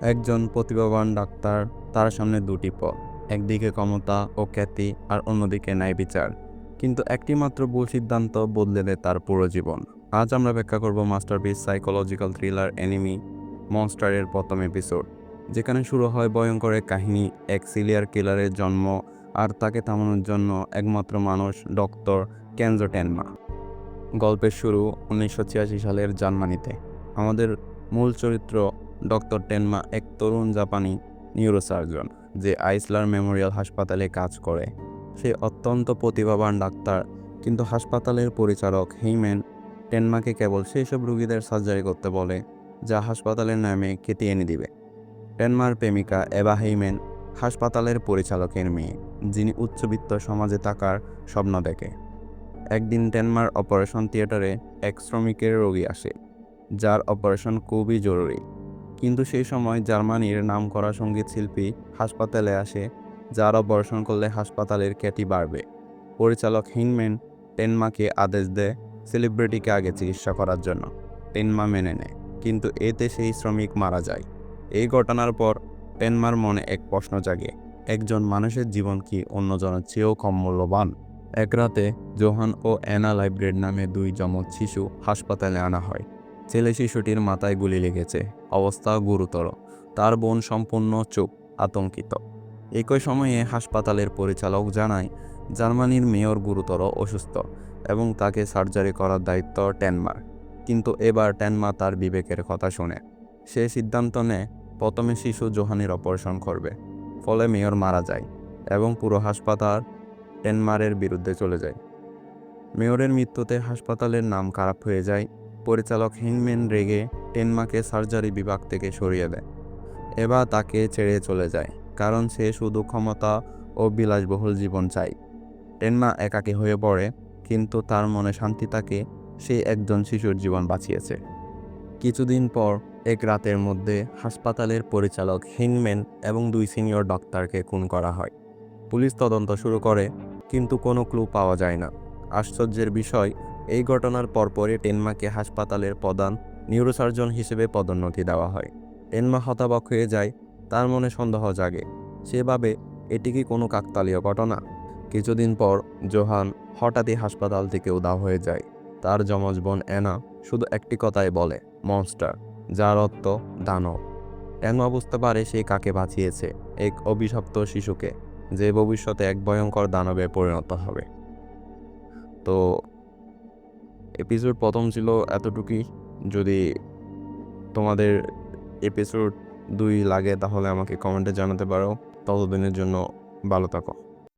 একজন প্রতিভাবান ডাক্তার, তার সামনে দুটি পথ, একদিকে ক্ষমতা ও খ্যাতি আর অন্যদিকে ন্যায় বিচার। কিন্তু একটি মাত্র ভুল সিদ্ধান্ত বদলে দেয় তার পুরো জীবন। আজ আমরা ব্যাখ্যা করব মাস্টারপিস সাইকোলজিক্যাল থ্রিলার এনিমি, মনস্টারের প্রথম এপিসোড, যেখানে শুরু হয় ভয়ঙ্কর এক কাহিনী, এক সিলিয়ার কিলারের জন্ম আর তাকে থামানোর জন্য একমাত্র মানুষ ডক্টর কেনজো টেনমা। গল্পের শুরু উনিশশো ছিয়াশি সালের জার্মানিতে। আমাদের মূল চরিত্র ডক্টর টেনমা, এক তরুণ জাপানি নিউরোসার্জন যে আইসলার মেমোরিয়াল হাসপাতালে কাজ করে। সে অত্যন্ত প্রতিভাবান ডাক্তার, কিন্তু হাসপাতালের পরিচালক হেইম্যান টেনমাকে কেবল সেই সব রুগীদের সার্জারি করতে বলে, যা হাসপাতালের নামে কেটে এনে দিবে। টেনমার প্রেমিকা এভা হেইম্যান হাসপাতালের পরিচালকের মেয়ে, যিনি উচ্চবিত্ত সমাজে থাকার স্বপ্ন দেখে। একদিন টেনমার অপারেশন থিয়েটারে এক শ্রমিকের রোগী আসে, যার অপারেশন খুবই জরুরি। কিন্তু সেই সময় জার্মানির নামকরা সংগীত শিল্পী হাসপাতালে আসে, যার অপারেশন করলে হাসপাতালের খ্যাতি বাড়বে। পরিচালক হিনম্যান টেনমাকে আদেশ দেয় সেলিব্রিটিকে আগে চিকিৎসা করার জন্য। টেনমা মেনে নেয়, কিন্তু এতে সেই শ্রমিক মারা যায়। এই ঘটনার পর টেনমার মনে এক প্রশ্ন জাগে, একজন মানুষের জীবন কি অন্যজনের চেয়েও কম মূল্যবান? এক রাতে জোহান ও অ্যানা লাইব্রেড নামে দুই যমজ শিশু হাসপাতালে আনা হয়। ছেলে শিশুটির মাথায় গুলি লেগেছে। অবস্থা গুরুতর। তার বোন সম্পূর্ণ চুপ, আতঙ্কিত। একই সময়ে হাসপাতালের পরিচালক জানায়, জার্মানির মেয়র গুরুতর অসুস্থ এবং তাকে সার্জারি করার দায়িত্ব টেনমার কিন্তু এবার টেনমা তার বিবেকের কথা শুনে। সে সিদ্ধান্ত নেয়, প্রথমে শিশু জোহানের অপারেশন করবে, ফলে মেয়র মারা যায় এবং পুরো হাসপাতাল টেনমারের বিরুদ্ধে চলে যায়। মেয়রের মৃত্যুতে হাসপাতালের নাম খারাপ হয়ে যায় পরিচালক হিনমেন রেগে টেনমাকে সার্জারি বিভাগ থেকে সরিয়ে দেয়। এবার তাকে ছেড়ে চলে যায়, কারণ সে শুধু ক্ষমতা ও বিলাসবহুল জীবন চায়। টেনমা একাকী হয়ে পড়ে, কিন্তু তার মনে শান্তি তাকে সে একজন শিশুর জীবন বাঁচিয়েছে। কিছুদিন পর, এক রাতের মধ্যে হাসপাতালের পরিচালক হিংম্যান এবং দুই সিনিয়র ডাক্তারকে খুন করা হয়। পুলিশ তদন্ত শুরু করে, কিন্তু কোনো ক্লু পাওয়া যায় না। আশ্চর্যের বিষয় এই ঘটনার পরপরই টেনমাকে হাসপাতালের প্রধান নিউরোসার্জন হিসেবে পদোন্নতি দেওয়া হয়। টেনমা হতাবাক হয়ে যায়, তার মনে সন্দেহ জাগে, সেভাবে এটি কি কোনো কাকতালীয় ঘটনা? কিছুদিন পর জোহান হঠাৎই হাসপাতাল থেকে উধাও হয়ে যায়। তার যমজ বোন অ্যানা শুধু একটি কথাই বলে, মনস্টার, যার অর্থ দানব। টেনমা বুঝতে পারে সে কাকে বাঁচিয়েছে, এক অভিশপ্ত শিশুকে, যে ভবিষ্যতে এক ভয়ঙ্কর দানবে পরিণত হবে। তো এপিসোড প্রথম ছিল এতটুকুই। যদি তোমাদের এপিসোড দুই লাগে, তাহলে আমাকে কমেন্টে জানাতে পারো। ততদিনের জন্য ভালো থাকো।